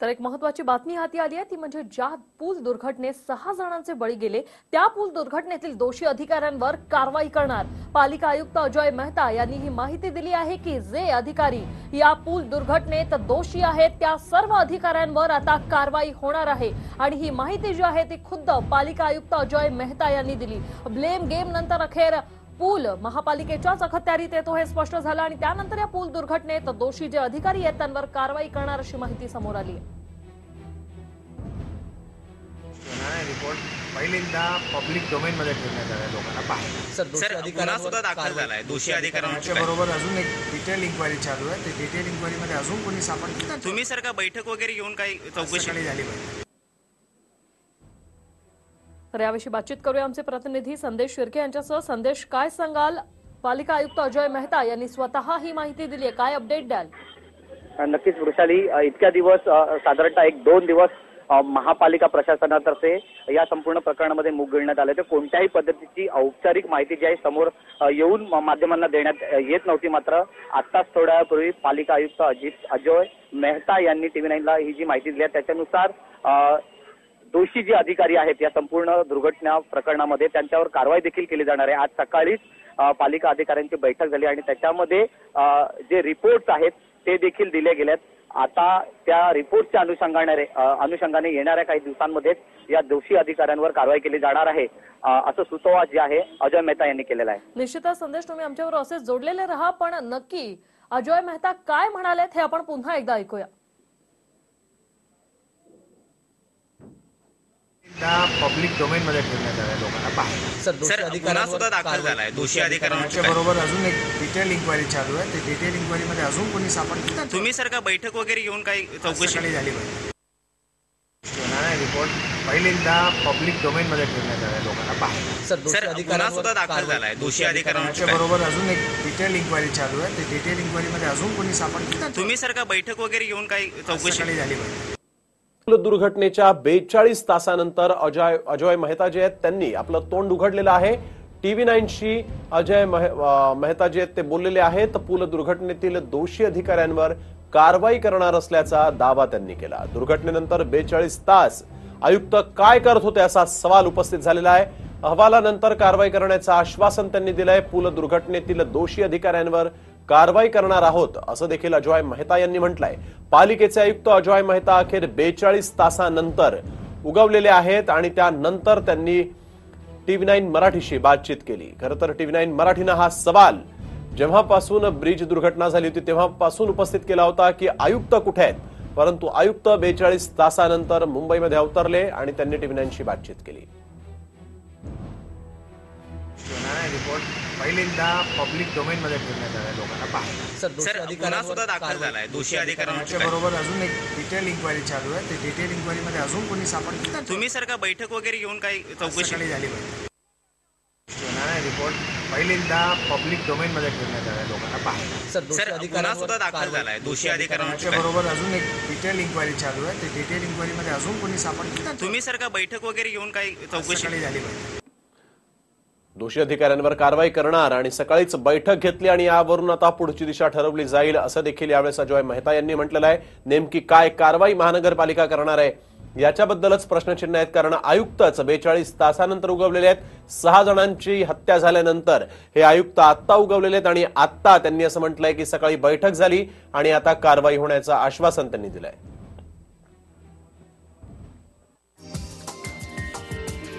तर एक महत्वाची बातमी हाती आली आहे ती म्हणजे ज्या पूल दुर्घटनेत सहा जणांचे बळी गेले त्या पूल दुर्घटनेतील दोषी अधिकाऱ्यांवर कारवाई करणार. पालिका आयुक्त अजय मेहता यांनी ही माहिती दिली आहे की जे अधिकारी या पूल दुर्घटनेत दोषी आहेत त्या सर्व अधिकाऱ्यांवर आता कारवाई होणार आहे. आणि ही माहिती जी आहे ती खुद्द पालिका आयुक्त अजय मेहता यांनी दिली. ब्लेम गेम नंतर अखेर पूल महापालिकेच्याच अखत्यारीत येतो हे स्पष्ट झालं आणि त्यानंतर या पूल दुर्घटनेत दोषी जे अधिकारी आहेत त्यांवर कारवाई करणार अशी माहिती समोर आली रिपोर्ट पहिल्यांदा पब्लिक डोमेनमध्ये ठेवण्यात आला लोकांना सर दोषी सर गुन्हा अधिकाऱ्यांवर सुद्धा दाखल कारवाई- झालाय. दोषी अधिकाऱ्यांची त्याच्याबरोबर अजून एक डिटेल इन्क्वायरी चालू आहे. ते डिटेल इन्क्वायरीमध्ये अजून कोणी सापडतील तर तुम्ही सर का बैठक वगैरे घेऊन काही चौकशी झाली पाहिजे तर याविषयी बातचीत करूया आमचे प्रतिनिधी संदेश शिर्के यांच्यासह. संदेश काय सांगाल? पालिका आयुक्त अजय मेहता यांनी स्वतः ही माहिती दिली आहे. काय अपडेट द्याल? नक्कीच वृषाली इतक्या दिवस साधारणतः एक दोन दिवस महापालिका प्रशासनातर्फे या संपूर्ण प्रकरणामध्ये मूग घेण्यात आले. तर कोणत्याही पद्धतीची औपचारिक माहिती जी आहे समोर येऊन माध्यमांना देण्यात येत नव्हती. मात्र आत्ताच थोड्या वेळापूर्वी पालिका आयुक्त अजित अजय मेहता यांनी टीव्ही नाईनला ही जी माहिती दिली आहे त्याच्यानुसार दोषी जे अधिकारी आहेत या संपूर्ण दुर्घटना प्रकरणामध्ये त्यांच्यावर कारवाई देखील केली जाणार आहे. आज सकाळीच पालिका अधिकाऱ्यांची बैठक झाली आणि त्याच्यामध्ये जे रिपोर्ट्स आहेत ते देखील दिले गेलेत. आता त्या रिपोर्टच्या अनुषंगाने अनुषंगाने येणाऱ्या काही दिवसांमध्येच या दोषी अधिकाऱ्यांवर कारवाई केली जाणार आहे. असं सुतोवा जे आहे अजय मेहता यांनी केलेला आहे. निश्चितच संदेश तुम्ही आमच्यावर असे जोडलेले राहा पण नक्की अजय मेहता काय म्हणालेत हे आपण पुन्हा एकदा ऐकूया. एकदा पब्लिक डोमेनमध्ये ठेवण्यात आला लोकांना पाहायला. सर दोषी सर गुन्हा अधिकाऱ्यांवर सुद्धा दाखल कारवाई- झालाय. दोषी त्याच्याबरोबर अजून एक डिटेल इन्क्वायरी चालू आहे. ते डिटेल इन्क्वायरीमध्ये अजून कोणी सापडतील तुम्ही सर का बैठक वगैरे घेऊन काही चौकशी सकाळी झाली पाहिजे रिपोर्ट पहिल्यांदा पब्लिक डोमेनमध्ये ठेवण्यात आला लोकांना पाहायला. सर दोषी सर गुन्हा अधिकाऱ्यांवर सुद्धा दाखल कारवाई- झालाय. दोषी त्याच्याबरोबर अजून एक डिटेल इन्क्वायरी चालू आहे. ते डिटेल इन्क्वायरीमध्ये अजून कोणी सापडतील तुम्ही सर का बैठक वगैरे घेऊन काही चौकशी सकाळी झाली पाहिजे दुर्घटनेच्या बेचाळीस तासानंतर अजय अजय मेहता जे आहेत त्यांनी आपलं तोंड उघडलेलं आहे. टीव्ही नाईनशी अजय मेहता जे आहेत ते बोललेले आहेत पूल दुर्घटनेतील दोषी अधिकाऱ्यांवर कारवाई करणार असल्याचा दावा त्यांनी केला. दुर्घटनेनंतर बेचाळीस तास. आयुक्त काय करत होते असा सवाल उपस्थित झालेला आहे. अहवालानंतर कारवाई करण्याचं आश्वासन त्यांनी दिलंय. पूल दुर्घटनेतील दोषी अधिकाऱ्यांवर कारवाई करणार आहोत असं देखील अजॉय मेहता यांनी म्हटलंय. पालिकेचे आयुक्त अजॉय मेहता अखेर बेचाळीस तासानंतर उगवलेले आहेत आणि त्यानंतर त्यांनी टीव्ही नाईन मराठीशी बातचीत केली. खरं तर टीव्ही नाईन मराठीनं हा सवाल जेव्हापासून ब्रिज दुर्घटना झाली होती तेव्हापासून उपस्थित केला होता की आयुक्त कुठे आहेत? परंतु आयुक्त बेचाळीस तासानंतर मुंबईमध्ये अवतरले आणि त्यांनी टीव्ही नाईनशी बातचीत केली. रिपोर्ट पहिल्यांदा पब्लिक डोमेनमध्ये ठेवण्यात आला लोकांना पाहायला. सर अधिकाऱ्यांवर सुद्धा दाखल कारवाई- झालाय. दोषी अधिकाऱ्यांची त्याच्याबरोबर अजून एक डिटेल इन्क्वायरी चालू आहे. ते डिटेल इन्क्वायरीमध्ये अजून कोणी सापडतील तर तुम्ही सर का बैठक वगैरे घेऊन काही चौकशी झाली पाहिजे रिपोर्ट पहिल्यांदा पब्लिक डोमेनमध्ये ठेवण्यात आला लोकांना पाहायला. सर अधिकाऱ्यांवर सुद्धा दाखल कारवाई- झालाय. दोषी अधिकाऱ्यांची त्याच्याबरोबर अजून एक डिटेल इन्क्वायरी चालू आहे. ते डिटेल इन्क्वायरीमध्ये अजून कोणी सापडतील तर तुम्ही सर का बैठक वगैरे घेऊन काही चौकशी झाली पाहिजे दोषी अधिकाऱ्यांवर कारवाई करणार आणि सकाळीच बैठक घेतली आणि यावरून आता पुढची दिशा ठरवली जाईल असं देखील यावेळेस अजय मेहता यांनी म्हटलेलं आहे. नेमकी काय कारवाई महानगरपालिका करणार आहे याच्याबद्दलच प्रश्नचिन्ह आहेत कारण आयुक्तच बेचाळीस तासानंतर उगवलेले आहेत. सहा जणांची हत्या झाल्यानंतर हे आयुक्त आत्ता उगवलेले आहेत आणि आत्ता त्यांनी असं म्हटलंय की सकाळी बैठक झाली आणि आता कारवाई होण्याचं आश्वासन त्यांनी दिलंय.